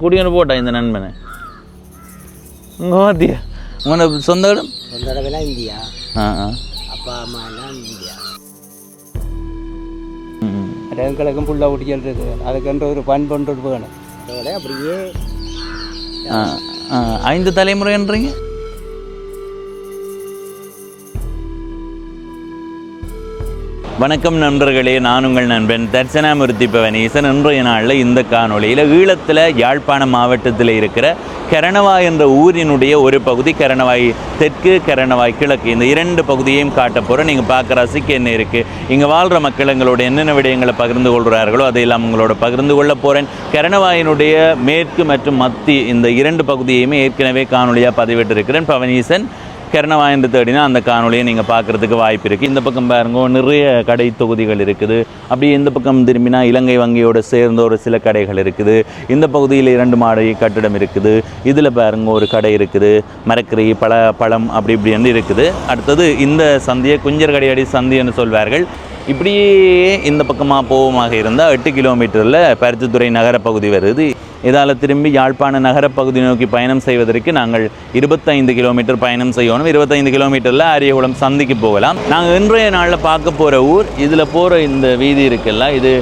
குடியொன்று போட்டா இந்த நண்பனை. உங்க பாத்தியா உங்களோட சொந்த இடம்? சொந்த இடமெல்லாம் இந்தியா. ஆ ஆ. அப்பா அம்மா எல்லாம் இந்தியா. எங்களுக்கும் குட்டிகள் இருக்குது அதுக்கென்ற ஒரு பண்பொன்று வேணும் அப்படியே ஐந்து தலைமுறைன்றீங்க வணக்கம் நண்பர்களே நான் உங்கள் நண்பன் தர்சனாமூர்த்தி பவனீசன் இன்றைய நாளில் இந்த காணொலியில் ஈழத்தில் யாழ்ப்பாணம் மாவட்டத்தில் இருக்கிற கரணவாய் என்ற ஊரினுடைய ஒரு பகுதி கரணவாய் தெற்கு கரணவாய் கிழக்கு இந்த இரண்டு பகுதியையும் காட்ட போகிறோம் நீங்கள் பார்க்குற ரசிக்க என்ன இருக்குது இங்கே வாழ்கிற மக்கள் எங்களோட என்னென்ன விடயங்களை பகிர்ந்து கொள்கிறார்களோ அதையெல்லாம் உங்களோட பகிர்ந்து கொள்ள போகிறேன் கரணவாயினுடைய மேற்கு மற்றும் மத்தி இந்த இரண்டு பகுதியையுமே ஏற்கனவே காணொளியாக பதிவிட்டிருக்கிறேன். பவனீசன் கரணவா என்று தேடினா அந்த காணொலியை நீங்கள் பார்க்குறதுக்கு வாய்ப்பு இருக்குது இந்த பக்கம் பாருங்க நிறைய கடை தொகுதிகள் இருக்குது. அப்படியே இந்த பக்கம் திரும்பினா இலங்கை வங்கியோட சேர்ந்த ஒரு சில கடைகள் இருக்குது. இந்த பகுதியில் இரண்டு மாடி கட்டிடம் இருக்குது. இதில் பாருங்க ஒரு கடை இருக்குது. மரக்கறி பழ பழம் அப்படி இப்படின்னு இருக்குது. அடுத்தது இந்த சந்தையை குஞ்சர் கடையடி சந்தைன்னு சொல்வார்கள். இப்படியே இந்த பக்கமாக போவமாக இருந்தால் எட்டு கிலோமீட்டரில் பருத்தித்துறை நகரப்பகுதி வருது. இதால் திரும்பி யாழ்ப்பாண நகரப்பகுதி நோக்கி பயணம் செய்வதற்கு நாங்கள் இருபத்தைந்து கிலோமீட்டர் பயணம் செய்யணும். இருபத்தைந்து கிலோமீட்டரில் அரியகுளம் சந்திக்கு போகலாம். நாங்கள் இன்றைய நாளில் பார்க்க போகிற ஊர் இதில் போகிற இந்த வீதி இருக்குல்ல இது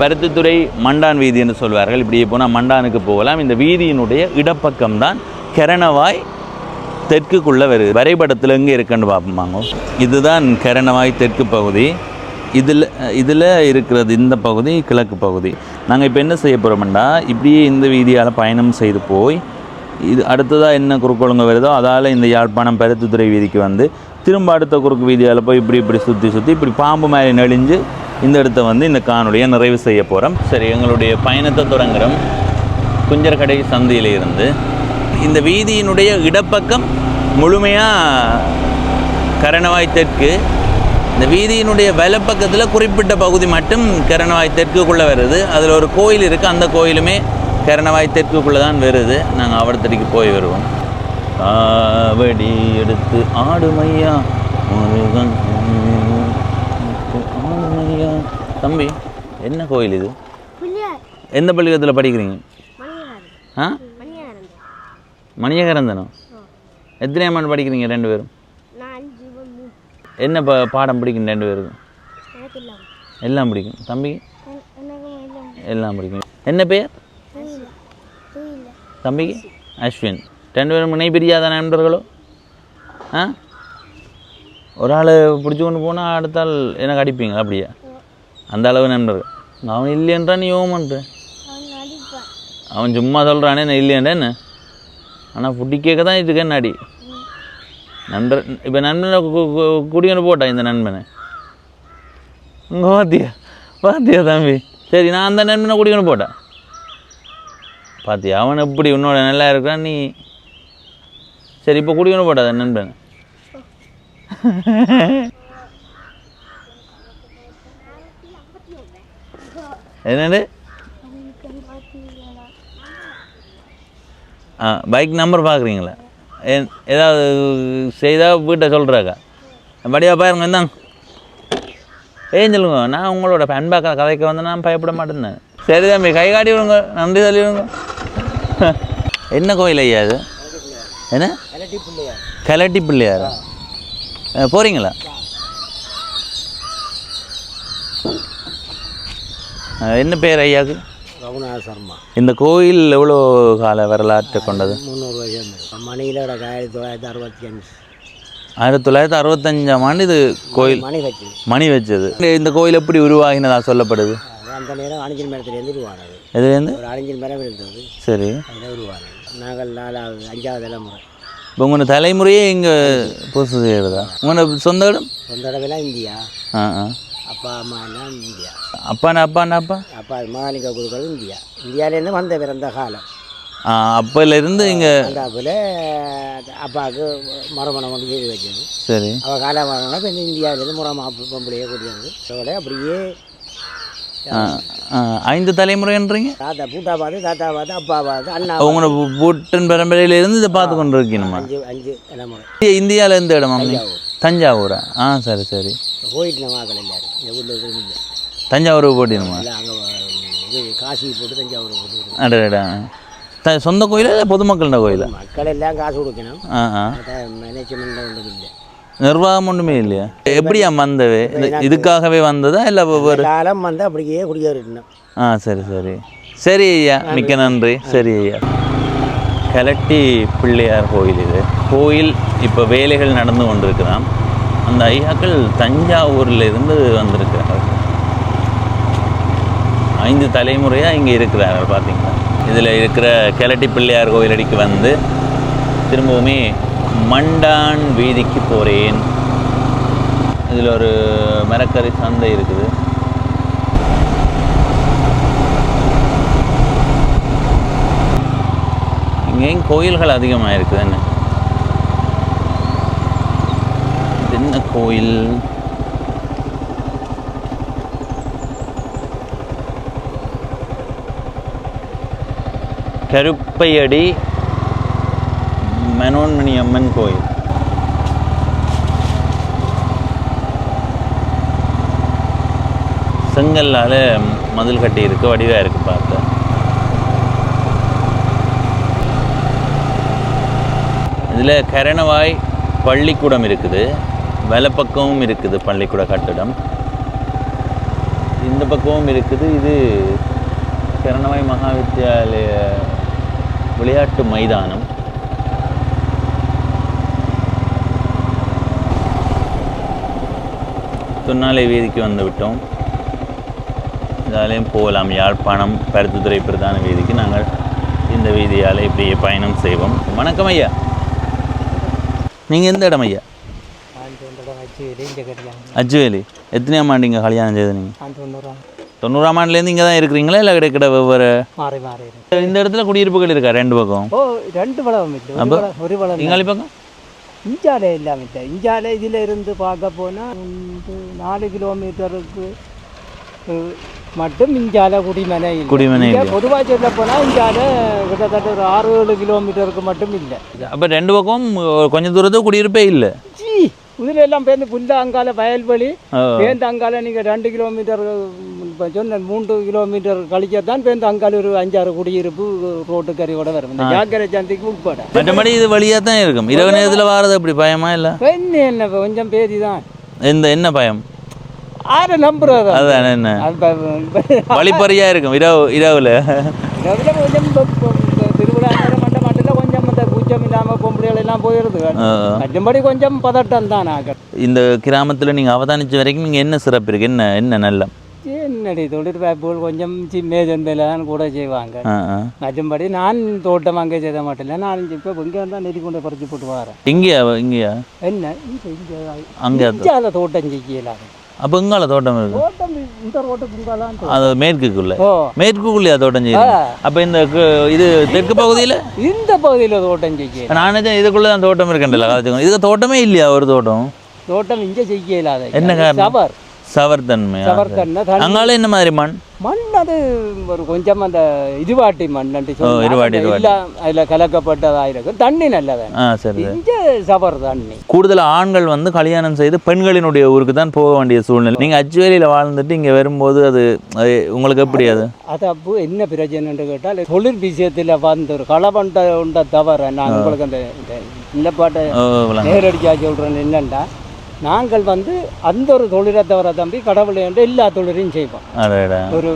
பருத்தித்துறை மண்டான் வீதி என்று சொல்வார்கள். இப்படியே போனால் மண்டானுக்கு போகலாம். இந்த வீதியினுடைய இடப்பக்கம்தான் கரணவாய் தெற்குக்குள்ளே வருது. வரைபடத்தில் எங்கே இருக்குன்னு பார்ப்போம் இதுதான் கரணவாய் தெற்கு பகுதி. இதில் இதில் இருக்கிறது இந்த பகுதி கிழக்கு பகுதி. நாங்கள் இப்போ என்ன செய்ய போகிறோம்னா இப்படியே இந்த வீதியால் பயணம் செய்து போய் இது அடுத்ததாக என்ன குறுக்கொழுங்க வருதோ அதால் இந்த யாழ்ப்பாணம் பருத்துத்துறை வீதிக்கு வந்து திரும்ப அடுத்த குறுக்கு வீதியால் போய் இப்படி இப்படி சுற்றி சுற்றி இப்படி பாம்பு மாதிரி நெளிஞ்சு இந்த இடத்த வந்து இந்த காணொலியை நிறைவு செய்ய போகிறோம் சரி எங்களுடைய பயணத்தை தொடங்குகிறோம் குஞ்சரக்கடை சந்தையில் இருந்து இந்த வீதியினுடைய இடப்பக்கம் முழுமையாக கரணவாய் தெற்கு இந்த வீதியினுடைய வலப்பக்கத்தில் குறிப்பிட்ட பகுதி மட்டும் கரணவாய் தெற்குக்குள்ளே வருது. அதில் ஒரு கோயில் இருக்குது அந்த கோயிலுமே கரணவாய் தெற்குக்குள்ளே தான் வருது. நாங்கள் அவடத்தடிக்கு போய் வருவோம். காவடி எடுத்து ஆடுமையா முருகன் ஆடுமையா. தம்பி என்ன கோயில் இது? எந்த பள்ளிக்கூடத்தில் படிக்கிறீங்க? ஆ? மணியகரந்தனம் எத்தனை ஆண்டு படிக்கிறீங்க ரெண்டு பேரும்? என்ன ப பாடம் பிடிக்கும் ரெண்டு பேருக்கும்? எல்லாம் பிடிக்கும். தம்பி? எல்லாம் பிடிக்கும். என்ன பேர் தம்பிக்கு? அஸ்வின். ரெண்டு பேரும் முனை பிரியாத நண்பர்களோ? ஆ? ஒரு ஆள் பிடிச்சி கொண்டு போனால் அடுத்த ஆள் எனக்கு அடிப்பீங்க அப்படியா? அந்த அளவு நண்பர்கள். அவன் இல்லையன்றான் நீ யோமன்ற அவன் சும்மா சொல்கிறானே நான் இல்லையாண்டா என்ன? ஆனால் புட்டி கேட்க தான் இதுக்கு என்ன அடி? நண்பர் இப்போ நண்பனை குடிக்கொண்டு போட்டா இந்த நண்பனை? இங்கே பாத்தியா? பாத்தியா தம்பி? சரி நான் அந்த நண்பனை குடிக்கொண்டு போட்டேன் பாத்தியா அவன் எப்படி உன்னோட நல்லா இருக்கிறான் நீ? சரி இப்போ குடிக்கொண்டு போட்டா அந்த நண்பன்? என்னது? ஆ பைக் நம்பர் பார்க்குறீங்களா என் ஏதாவது செய்தால் வீட்டை சொல்கிறாக்கா படியா பாருங்க இந்தாங்க. ஏன் சொல்லுங்க நான் உங்களோட அன்பாக கதைக்கு வந்து நான் பயப்பட மாட்டேன் சரி தம்பி கை காட்டி விடுங்க. நன்றி சொல்லி விடுங்க. என்ன கோயில் ஐயா அது? என்ன? கலட்டி பிள்ளையாரா? அஹ், போறீங்களா? என்ன பேர் ஐயாவுக்கு? ரகுநாத சர்மா. இந்த கோயில் எவ்வளோ கால வரலாற்றை கொண்டது? முந்நூறு வருஷம் மணியிலோட ஆயிரத்தி தொள்ளாயிரத்தி அறுபத்தி அஞ்சு ஆயிரத்தி தொள்ளாயிரத்தி அறுபத்தஞ்சாம் ஆண்டு இது கோயில். மணி வச்சு. மணி வச்சது. இந்த கோயில் எப்படி உருவாகினதா சொல்லப்படுது? அந்த நேரம் அணிஞ்சில் மரத்துலேருந்து உருவானது. எதுலேருந்து? ஒரு அணிஞ்சில் மரம் இருந்தது. சரி. அதில் உருவானது. நாங்கள் நாலாவது அஞ்சாவது தலைமுறை. இப்போ உங்களோட தலைமுறையே இங்கே புதுசு செய்கிறதா? உங்களோட சொந்த இடம்? சொந்த இடமெல்லாம் இந்தியா. ஆ ஆ. அப்பா அம்மா எல்லாம் இந்தியா? அப்பாண்ணா அப்பாண்ணா அப்பா அப்பா? மகாலிங்க குருக்கள் இந்தியா. இந்தியாவிலேருந்து வந்த பிறந்த காலம். அப்போலேருந்து இங்கே அந்த போல் அப்பாவுக்கு மறுமணம் கொண்டு செய்து வச்சது. சரி. அவள் காலம் வரணும்னா இப்போ இந்த இந்தியாவிலேருந்து முறை மாப்பு பொம்பளையே கூட்டியது அதோட அப்படியே ஐந்து தலைமுறைன்றீங்க தாத்தா பூட்டா பார்த்து தாத்தா பார்த்து அப்பா பார்த்து அண்ணா உங்களோட பூட்டன் பரம்பரையிலேருந்து இதை பார்த்து கொண்டு இருக்கணுமா? அஞ்சு அஞ்சு தலைமுறை. இந்தியாவில் எந்த இடம் அம்மி தஞ்சாவூர். தஞ்சாவூரா? ஆ சரி சரி. போயிட்டு நம்ம எல்லாரும். இல்லை. தஞ்சாவூர் காசி போட்டு தஞ்சாவூர் போட்டு அடடா த சொந்த கோயிலா இல்லை பொதுமக்கள்ட கோயிலா? மக்கள் எல்லாம் காசு கொடுக்கணும். ஆ ஆ. மேனேஜ்மெண்ட் ஒன்றும் இல்லை. நிர்வாகம் ஒன்றுமே இல்லையா? எப்படியா வந்தது? இது- இதுக்காகவே வந்ததா இல்லை ஒவ்வொரு காலம் வந்து அப்படியே குடியேறிட்டோம் ஆ சரி சரி. சரி ஐயா. மிக்க நன்றி. சரி ஐயா. கலட்டி பிள்ளையார் கோயில் இது. கோயில் இப்போ வேலைகள் நடந்து கொண்டிருக்கிறான். அந்த ஐயாக்கள் தஞ்சாவூரில் இருந்து வந்திருக்கிறார்கள். ஐந்து தலைமுறையாக இங்கே இருக்கிறார்கள் பார்த்தீங்களா இதில் இருக்கிற கிழட்டி பிள்ளையார் கோயிலடிக்கு வந்து திரும்பவுமே மண்டான் வீதிக்கு போகிறேன் இதில் ஒரு மரக்கறி சந்தை இருக்குது. இங்கேயும் கோயில்கள் அதிகமாக இருக்குதுன்னு என்ன இது என்ன கோயில் கருப்பையடி மனோன்மணி அம்மன் கோயில். செங்கல்லால் மதில் கட்டி இருக்கு வடிவாக இருக்கு பார்க்க இதில் கரணவாய் பள்ளிக்கூடம் இருக்குது. வலப்பக்கமும் இருக்குது பள்ளிக்கூட கட்டிடம். இந்த பக்கமும் இருக்குது. இது கரணவாய் மகாவித்யாலய விளையாட்டு மைதானம். தொன்னாலை வீதிக்கு வந்து விட்டோம். இதாலேயும் போகலாம். யாழ்ப்பாணம் பருத்தித்துறை பிரதான வீதிக்கு நாங்கள் இந்த வீதியால் இப்படியே பயணம் செய்வோம். வணக்கம் ஐயா. நீங்கள் எந்த இடம் ஐயா? அஜ்வேலி எத்தனையாம் ஆண்டு இங்கே கல்யாணம் செய்து நீங்கள் தொண்ணூறாம் ஆண்டுலேருந்து இங்கே தான் இருக்கிறீங்களா இல்லை கிடைக்கிற ஒவ்வொரு மாறி மாறி. இந்த இடத்துல குடியிருப்புகள் இருக்கா ரெண்டு பக்கம் ஓ ரெண்டு வளம் இல்லை ஒரு வளம் இங்காலி பக்கம் இஞ்சாலே இல்லாம இல்லை இஞ்சாலே இதில் இருந்து பார்க்க போனால் நாலு கிலோமீட்டருக்கு மட்டும் இஞ்சால குடிமனை. குடிமனை இங்க இல்லை. பொதுவா சொல்ல போனால் இஞ்சால கிட்டத்தட்ட ஒரு ஆறு ஏழு கிலோமீட்டருக்கு மட்டும் இல்லை அப்போ ரெண்டு பக்கம் கொஞ்சம் தூரத்துக்கு குடியிருப்பே இல்லை ஜீ இதுல எல்லாம் பேருந்து புல்ல அங்கால வயல்வெளி. பேருந்து அங்கால நீங்கள் ரெண்டு கிலோமீட்டர் சொன்ன மூன்று கிலோமீட்டர் கழிக்கத்தான் பேருந்து அங்கால ஒரு அஞ்சாறு குடியிருப்பு ரோட்டு கறியோட வரும். இந்த ஜாக்கிர சந்தைக்கு உட்பட. மற்றபடி இது வழியாக தான் இருக்கும். இரவு நேரத்தில் வாரது அப்படி பயமா இல்லை? என்ன என்ன கொஞ்சம் பேதி தான். எந்த என்ன பயம்? ஆரை நம்புறது அதான் என்ன? அது இப்ப- இப்ப- வழிப்பறியா இருக்கும் இரவு இரவுல. இதுல கொஞ்சம் திருவிழா நேரம் மண்ட மாட்டில் கொஞ்சம் இந்த கூச்சம் இல்லாமல் பொம்பளைகள் எல்லாம் போயிடுது. மற்றபடி கொஞ்சம் பதட்டம் தான் இந்த கிராமத்துல நீங்க அவதானிச்ச வரைக்கும் நீங்க என்ன சிறப்பு இருக்கு? என்ன என்ன நல்ல? என்னடி தொழிற்பயப்புகள் கொஞ்சம் மேஜன் மேலே தான் கூட செய்வாங்க. மற்றபடி நான் தோட்டம் அங்கே செய்த மாட்டேன் நான் இப்போ இங்கே தான் நெறி கொண்டு பறிச்சு போட்டு வரேன். இங்கேயா இங்கேயா? என்ன? இங்கே அங்கே தோட்டம் செய்யலாம் அப்போ இங்கால தோட்டம் இருக்கு. அது மேற்குக்குள்ள. ஓ. மேற்குக்குள்ளேயா தோட்டம் செய்யுது? அப்போ இந்த இது தெற்கு பகுதியில? இந்த பகுதியில் தோட்டம் செய்ய நான் இதுக்குள்ள தான் தோட்டம் இருக்குன்றல இதுக்கு தோட்டமே இல்லையா ஒரு தோட்டம்? தோட்டம் இங்கே செய்ய இல்லாத என்ன காரணம்? சவர் சவர்தன்மை சவர் கண்ணை தண்ணி அங்கால என்ன மாதிரி மண்? மண் அது ஒரு கொஞ்சம் அந்த இருவாட்டி மண் இருவாட்டி, அதில் கலக்கப்பட்டதாக இருக்கும் தண்ணி நல்லதான் ஆ சரி இங்கே சவர் தண்ணி. கூடுதல் ஆண்கள் வந்து கல்யாணம் செய்து பெண்களினுடைய ஊருக்கு தான் போக வேண்டிய சூழ்நிலை. நீங்கள் அச்சுவேலியில் வாழ்ந்துட்டு இங்கே வரும்போது அது உங்களுக்கு எப்படி அது? அது அப்போ என்ன பிரச்சனைன்னு கேட்டால் தொழில் விஷயத்தில் வந்து ஒரு களவண்ட உண்ட தவிர நான் உங்களுக்கு அந்த நிலப்பாட்டை. நேரடியாக சொல்கிறேன் என்னென்னா நாங்கள் வந்து அந்த ஒரு தொழிலை தவிர தம்பி கடவுள் என்று எல்லா தொழிலையும் செய்வோம். ஒரு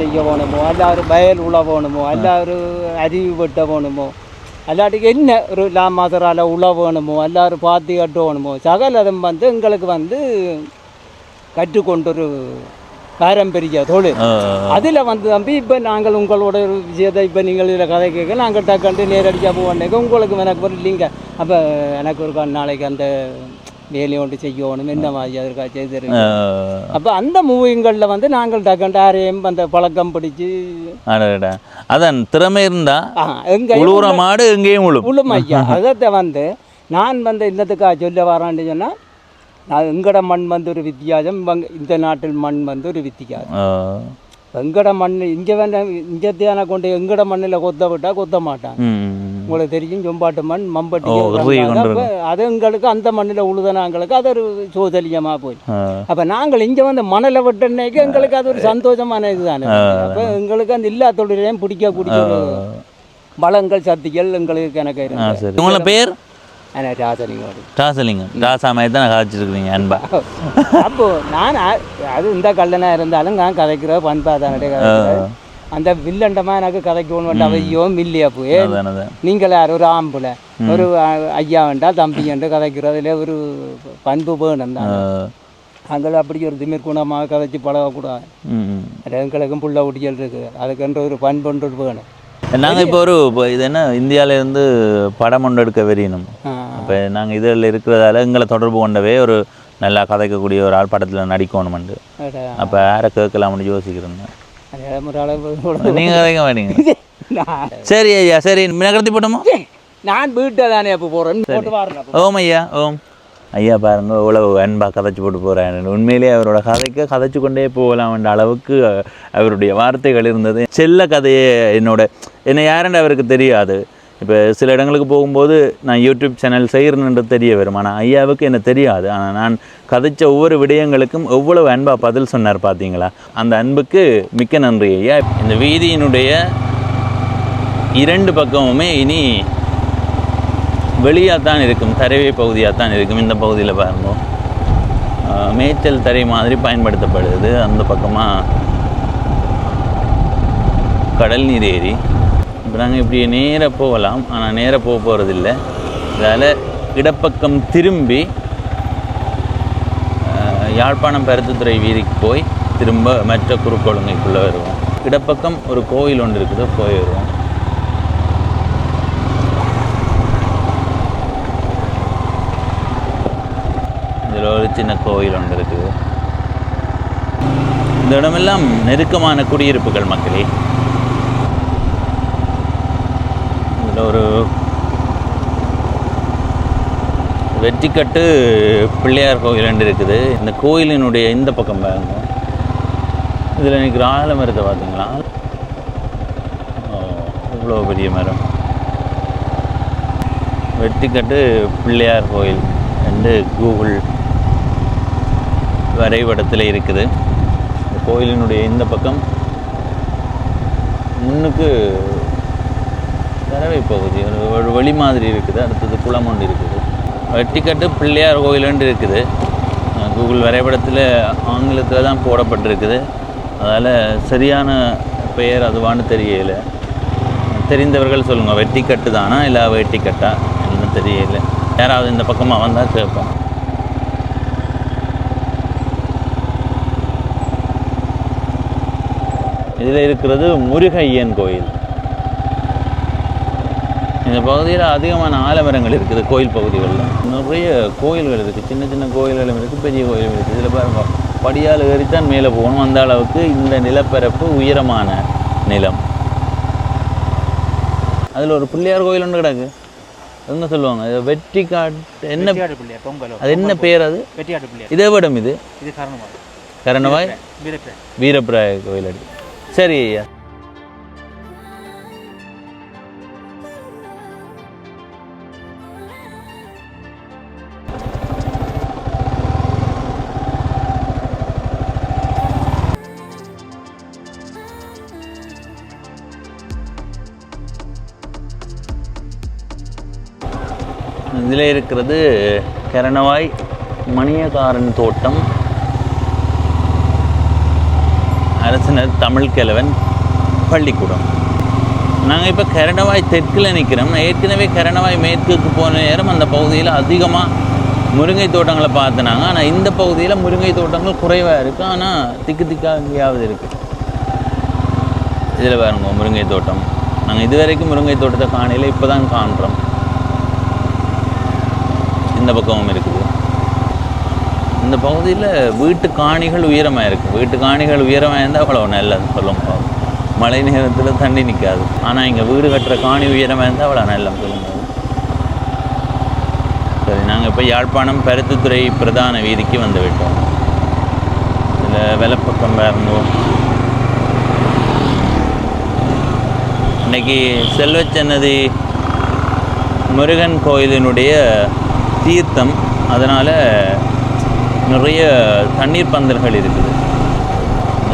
செய்ய போகணுமோ அல்ல ஒரு வயல் உழ போகணுமோ அல்ல ஒரு அருவி வெட்ட போகணுமோ அல்லாட்டிக்கு என்ன ஒரு லாமாசரால உழ வேணுமோ அல்ல ஒரு பாத்தி கட்ட வேணுமோ சகலதும் வந்து எங்களுக்கு வந்து கற்றுக்கொண்ட ஒரு பாரம்பரிய தொழில். அதில் வந்து தம்பி இப்போ நாங்கள் உங்களோட ஒரு விஷயத்தை இப்போ நீங்கள் இதில் கதை கேட்க நாங்கள் டக்கண்டு நேரடியாக போவோம். உங்களுக்கு எனக்கு ஒரு இல்லைங்க. அப்போ எனக்கு ஒரு நாளைக்கு அந்த வேலையை ஒன்று செய்யணும் என்ன மாதிரி அதற்காக செய்து ஓ, தருவீங்க. அப்போ அந்த மூவிங்களில் வந்து நாங்கள் டக்கண்டு யாரையும் அந்த பழக்கம் பிடிச்சி அதான் திறமை இருந்தா உழுவுற மாடு எங்கேயும் உழும். உளும் ஐயா. அதை வந்து நான் வந்து இன்னத்துக்காக சொல்ல வரான்னு சொன்னால் நான் எங்கட மண் வந்து ஒரு வித்தியாசம் இந்த நாட்டில் மண் வந்து ஒரு வித்தியாசம். எங்கட மண் இங்கே வேண்டாம் இங்கே தேனை கொண்டு எங்கட மண்ணில் கொத்த விட்டால் கொத்த மாட்டாங்க. உங்களுக்கு தெரியும் சொம்பாட்டு மண் மம்பட்டி அது எங்களுக்கு அந்த மண்ணில் உழுதனாங்களுக்கு அது ஒரு சோதலியமாக போய் அப்போ நாங்கள் இங்கே வந்து மணலை விட்டனைக்கு எங்களுக்கு அது ஒரு சந்தோஷமான இதுதானே. அப்போ எங்களுக்கு அந்த இல்லா தொழிலையும் பிடிக்கக்கூடிய ஒரு வளங்கள் சக்திகள் எங்களுக்கு எனக்கு இருக்கு. உங்களோட பேர்? ராசலிங்கம். ராசா மாதிரி தான் காய்ச்சிருக்கிறீங்க அன்பா. அப்போ நான் அது இந்த கல்லனா இருந்தாலும் நான் கதைக்கிற பண்பா தானே அந்த வில்லண்டமா எனக்கு கதைக்கணும் வேண்டாம். ஐயோ மில்லியா போய் நீங்கள் யார்? ஒரு ஆம்பளை ஒரு ஐயா வேண்டாம் தம்பி என்று கதைக்கிறதுல ஒரு பண்பு வேணும் தான். அங்கே அப்படி ஒரு திமிர் குணமாக கதைச்சு பழகக்கூடாது. எங்களுக்கும் புள்ள குட்டிகள் இருக்குது. அதுக்கென்ற ஒரு பண்புன்றது வேணும். நாங்கள் இப்போ ஒரு இப்போ இது என்ன இந்தியாவிலேருந்து படம் ஒன்று எடுக்க வெறியணும். ஆ. அப்போ நாங்கள் இதில் இருக்கிறதால எங்களை தொடர்பு கொண்டவே ஒரு நல்லா கதைக்கக்கூடிய ஒரு ஆள் படத்தில் நடிக்கணுமெண்டு அப்போ யாரை கேட்கலாம்னு யோசிக்கிறேன் கதைக்க மாட்டீங்க சரி ஐயா சரி மினக்கடத்தி போட்டோமா நான் வீட்டை தானே அப்போ போகிறேன். ஓம் ஐயா ஓம் ஐயா பாருங்க இவ்வளவு அன்பாக கதைச்சு போட்டு போகிறேன் உண்மையிலேயே அவரோட கதைக்கு கதைச்சு கொண்டே போகலாம் என்ற அளவுக்கு அவருடைய வார்த்தைகள் இருந்தது செல்ல கதையே என்னோட என்னை யாருன்னு அவருக்கு தெரியாது இப்போ சில இடங்களுக்கு போகும்போது நான் யூடியூப் சேனல் செய்கிறேன்னு தெரிய வரும் ஆனால் ஐயாவுக்கு எனக்கு தெரியாது ஆனால் நான் கதைச்ச ஒவ்வொரு விடயங்களுக்கும் எவ்வளவு அன்பாக பதில் சொன்னார் பார்த்தீங்களா அந்த அன்புக்கு மிக்க நன்றி ஐயா. இந்த வீதியினுடைய இரண்டு பக்கமுமே இனி வெளியாக தான் இருக்கும் தரைவே பகுதியாக தான் இருக்கும். இந்த பகுதியில் பாருங்க. மேய்ச்சல் தரை மாதிரி பயன்படுத்தப்படுது. அந்த பக்கமாக கடல் நீர் ஏரி இப்போ நாங்கள் இப்படி நேராக போகலாம். ஆனால் நேராக போக போகிறதில்ல அதால் இடப்பக்கம் திரும்பி யாழ்ப்பாணம் பருத்துத்துறை வீதிக்கு போய் திரும்ப மற்ற குறுக்கொழுங்கைக்குள்ளே வருவோம். இடப்பக்கம் ஒரு கோயில் ஒன்று இருக்குது போய் வருவோம். இதில் ஒரு சின்ன கோயில் ஒன்று இருக்குது. இந்த இடமெல்லாம் நெருக்கமான குடியிருப்புகள் மக்களே. இதில் ஒரு வெற்றிக்கட்டு பிள்ளையார் கோயில் ரெண்டு இருக்குது. இந்த கோயிலினுடைய இந்த பக்கம் பாருங்க. இதில் நிற்கிற மரத்தை பார்த்தீங்களா இவ்வளோ பெரிய மரம். வெற்றிக்கட்டு பிள்ளையார் கோயில் என்று கூகுள் வரைபடத்தில் இருக்குது. இந்த கோயிலினுடைய இந்த பக்கம் முன்னுக்கு தரவை பகுதி ஒரு வழி மாதிரி இருக்குது. அடுத்தது குளம் ஒன்று இருக்குது. வெட்டிக்கட்டு பிள்ளையார் கோயிலுன்னு இருக்குது. கூகுள் வரைபடத்தில் ஆங்கிலத்தில் தான் போடப்பட்டிருக்குது. அதால் சரியான பெயர் அதுவான்னு தெரியல. தெரிந்தவர்கள் சொல்லுங்கள் வெட்டிக்கட்டு தானா இல்லை வெட்டிக்கட்டா என்ன தெரியல. யாராவது இந்த பக்கமாக வந்தால் கேட்போம். இதில் இருக்கிறது முருகையன் கோயில். இந்த பகுதியில் அதிகமான ஆலமரங்கள் இருக்குது கோயில் பகுதிகளில். நிறைய கோயில்கள் இருக்குது சின்ன சின்ன கோயில்களும் இருக்குது பெரிய கோயிலும் இருக்குது இதில் பாருங்க படியால் ஏறித்தான் மேலே போகணும். அந்த அளவுக்கு இந்த நிலப்பரப்பு உயரமான நிலம். அதில் ஒரு பிள்ளையார் கோயில் ஒன்று கிடக்கு. என்ன சொல்லுவாங்க? வெற்றி காட்டு என்ன பிள்ளையார் பொங்கலோ? அது என்ன பேர் அது? வெட்டியாடு பிள்ளையார். இதே விடம் இது? இது காரணமாக கரணவாய்? வீரப்பேர் வீரப்பிராய. கோயில் அடி சரி ஐயா. இதில் இருக்கிறது கரணவாய் மணியகாரன் தோட்டம். அரசனர் தமிழ் கிழவன் பள்ளிக்கூடம். நாங்கள் இப்போ கரணவாய் தெற்கில் நிற்கிறோம் ஏற்கனவே கரணவாய் மேற்குக்கு போன நேரம் அந்த பகுதியில் அதிகமாக முருங்கை தோட்டங்களை பார்த்தனாங்க. ஆனால் இந்த பகுதியில் முருங்கை தோட்டங்கள் குறைவாக இருக்குது ஆனால் திக்கு திக்காக எங்கேயாவது இருக்குது இதில் பாருங்க முருங்கை தோட்டம். நாங்கள் இதுவரைக்கும் முருங்கை தோட்டத்தை காணையில் இப்போ தான் காண்றோம். இந்த பக்கமும் இருக்குது. இந்த பகுதியில் வீட்டு காணிகள் உயரமாக இருக்குது வீட்டு காணிகள் உயரமாக இருந்தால் அவ்வளோ நல்லது சொல்லுங்க மழை நேரத்தில் தண்ணி நிற்காது ஆனால் இங்கே வீடு கட்டுற காணி உயரமாக இருந்தால் அவ்வளோ நல்லம் சொல்லுங்க சரி நாங்கள் இப்போ யாழ்ப்பாணம் பருத்தித்துறை பிரதான வீதிக்கு வந்து விட்டோம். இதில் வெலப்பக்கம் பாருங்க. இன்றைக்கி செல்வச்சன்னதி முருகன் கோயிலினுடைய தீர்த்தம் அதனால் நிறைய தண்ணீர் பந்தல்கள் இருக்குது.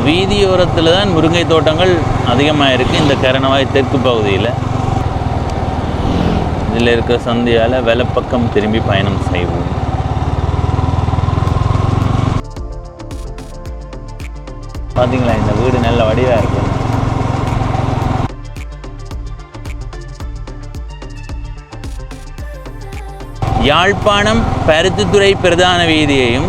வீதியோரத்தில் தான் முருங்கை தோட்டங்கள் அதிகமாக இருக்குது இந்த கரணவாய் தெற்கு பகுதியில். இதில் இருக்கிற சந்தையால் வெலப்பக்கம் திரும்பி பயணம் செய்வோம். பார்த்தீங்களா இந்த வீடு நல்ல வடிவாக இருக்குது யாழ்ப்பாணம் பருத்தித்துறை பிரதான வீதியையும்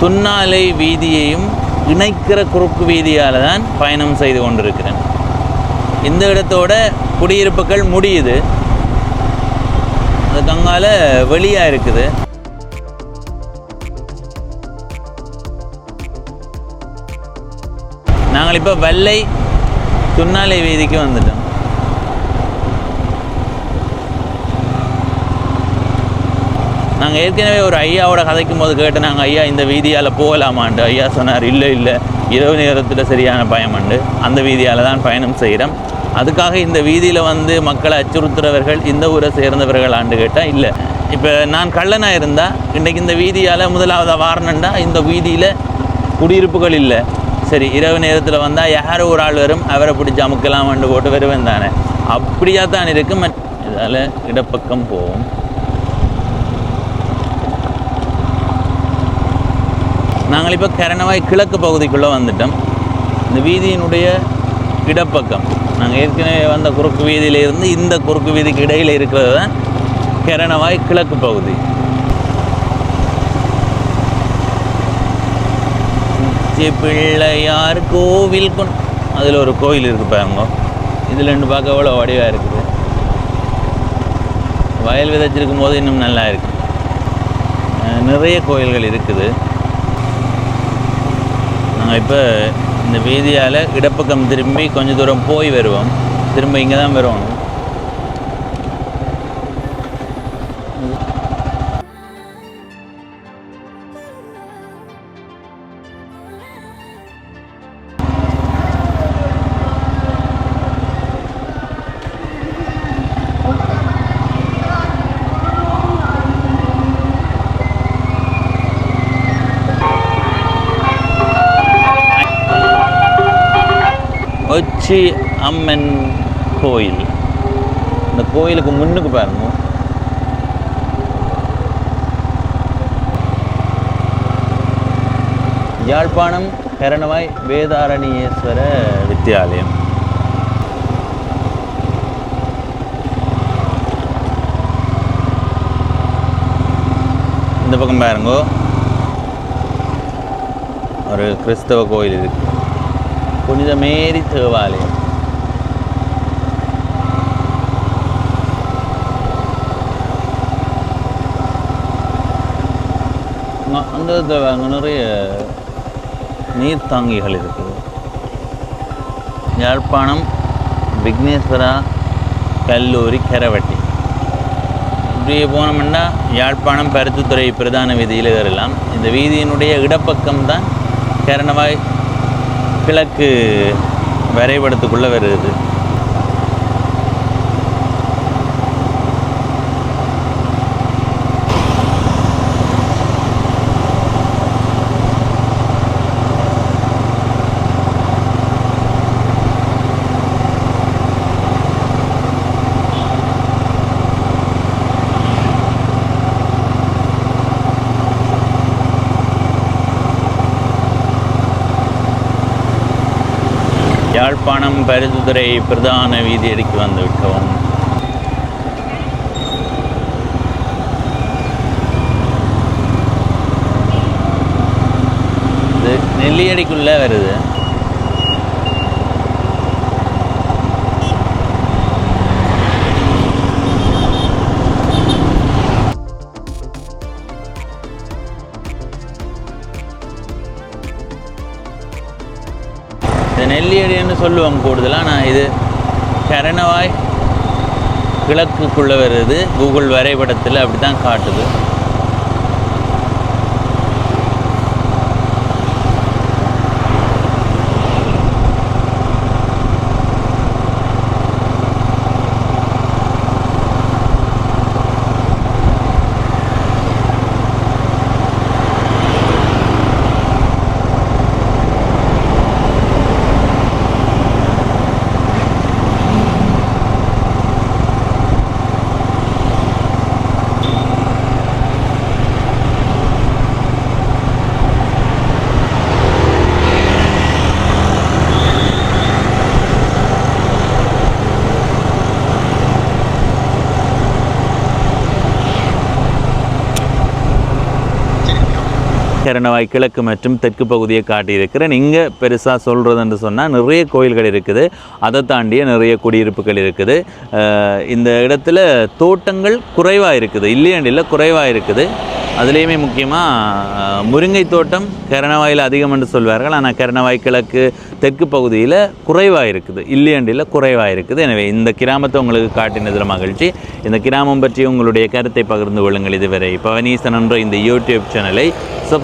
துன்னாலை வீதியையும் இணைக்கிற குறுக்கு வீதியால் தான் பயணம் செய்து கொண்டிருக்கிறேன். இந்த இடத்தோட குடியிருப்புகள் முடியுது. அது கங்கால வெளியாக இருக்குது. நாங்கள் இப்போ வெள்ளை துன்னாலை வீதிக்கு வந்துட்டோம். நாங்கள் ஏற்கனவே ஒரு ஐயாவோட கதைக்கும் போது கேட்டு நாங்கள் ஐயா இந்த வீதியால் போகலாமான்ட்டு. ஐயா சொன்னார் இல்லை இல்லை. இரவு நேரத்தில் சரியான பயமண்டு அந்த வீதியால் தான் பயணம் செய்கிறோம் அதுக்காக இந்த வீதியில் வந்து மக்களை அச்சுறுத்துறவர்கள் இந்த ஊரை சேர்ந்தவர்கள் ஆண்டு கேட்டால் இல்லை. இப்போ நான் கள்ளனாக இருந்தால் இன்றைக்கி இந்த வீதியால் முதலாவது வாரணண்டா இந்த வீதியில் குடியிருப்புகள் இல்லை. சரி இரவு நேரத்தில் வந்தால் யார் ஒரு ஆள் வரும் அவரை பிடிச்சி அமுக்கலாமான்னு போட்டு வருவேன் தானே. அப்படியா தான் இருக்கும். இதால் இடப்பக்கம் போவோம். நாங்கள் இப்போ கரணவாய் கிழக்கு பகுதிக்குள்ளே வந்துட்டோம். இந்த வீதியினுடைய இடப்பக்கம். நாங்கள் ஏற்கனவே வந்த குறுக்கு வீதியிலிருந்து இந்த குறுக்கு வீதிக்கு இடையில் இருக்கிறது தான் கரணவாய் கிழக்கு பகுதி. பிள்ளையார் கோவில் கொண் அதில் ஒரு கோயில் இருக்குது பாருங்க. இதில் ரெண்டு பார்க்க அவ்வளோ வடிவாக இருக்குது. வயல் விதைச்சிருக்கும் போது இன்னும் நல்லா இருக்குது நிறைய கோயில்கள் இருக்குது. நாங்கள் இப்போ இந்த வீதியால் இடப்பக்கம் திரும்பி கொஞ்சம் தூரம் போய் வருவோம். திரும்ப இங்கே தான் வருவோம் திருச்சி அம்மன் கோயில். இந்த கோயிலுக்கு முன்னுக்கு பாருங்க. யாழ்ப்பாணம் கரணவாய் வேதாரண்யேஸ்வர வித்தியாலயம். இந்த பக்கம் பாருங்கோ. ஒரு கிறிஸ்தவ கோயில் இருக்கு. புனித மேரி தேவாலயம் அங்க- அந்த அங்க நிறைய நீர்த்தாங்கிகள் இருக்குது யாழ்ப்பாணம் விக்னேஸ்வரா கல்லூரி கரவட்டி இப்படியே போனோம்னா யாழ்ப்பாணம் பருத்தித்துறை பிரதான வீதியில் ஏறலாம் இந்த வீதியினுடைய இடப்பக்கம் தான் கரணவாய் கிழக்கு வரைபடத்துக்குள்ளே வருது. யாழ்ப்பாணம் பிரதான வீதியடிக்கு வந்து விட்டோம். இது நெல்லியடிக்குள்ளே வருது. சொல்லுவோம் சொல்லுவாங்க கூடுதலாக நான் இது கரணவாய் கிழக்குக்குள்ளே வருது. கூகுள் வரைபடத்தில் அப்படி தான் காட்டுது. கருணவாய் கிழக்கு மற்றும் தெற்கு பகுதியை காட்டியிருக்கிறேன். இங்கே பெருசாக சொல்கிறதுன்னு சொன்னால் நிறைய கோயில்கள் இருக்குது. அதை தாண்டிய நிறைய குடியிருப்புகள் இருக்குது. இந்த இடத்துல தோட்டங்கள் குறைவாக இருக்குது. இல்லையாண்டு குறைவாக இருக்குது. அதுலேயுமே முக்கியமாக முருங்கை தோட்டம் கரணவாயில் அதிகம் என்று சொல்வார்கள். ஆனால் கரணவாய் கிழக்கு தெற்கு பகுதியில் குறைவாக இருக்குது. இல்லையண்டில் குறைவாக இருக்குது. எனவே இந்த கிராமத்தை உங்களுக்கு காட்டினதில் மகிழ்ச்சி. இந்த கிராமம் பற்றி உங்களுடைய கருத்தை பகிர்ந்து கொள்ளுங்கள் இதுவரை. பவனீசன் என்ற இந்த யூடியூப் சேனலை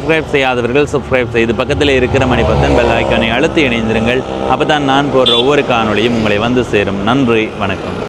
சப்ஸ்கிரைப் செய்யாதவர்கள் சப்ஸ்கிரைப் செய்து பக்கத்தில் இருக்கிற மணிப்பத்தன் பெல் ஐக்கானை அழுத்தி இணைந்திருங்கள். அப்போ தான் நான் போடுற ஒவ்வொரு காணொளியும் உங்களை வந்து சேரும். நன்றி வணக்கம்.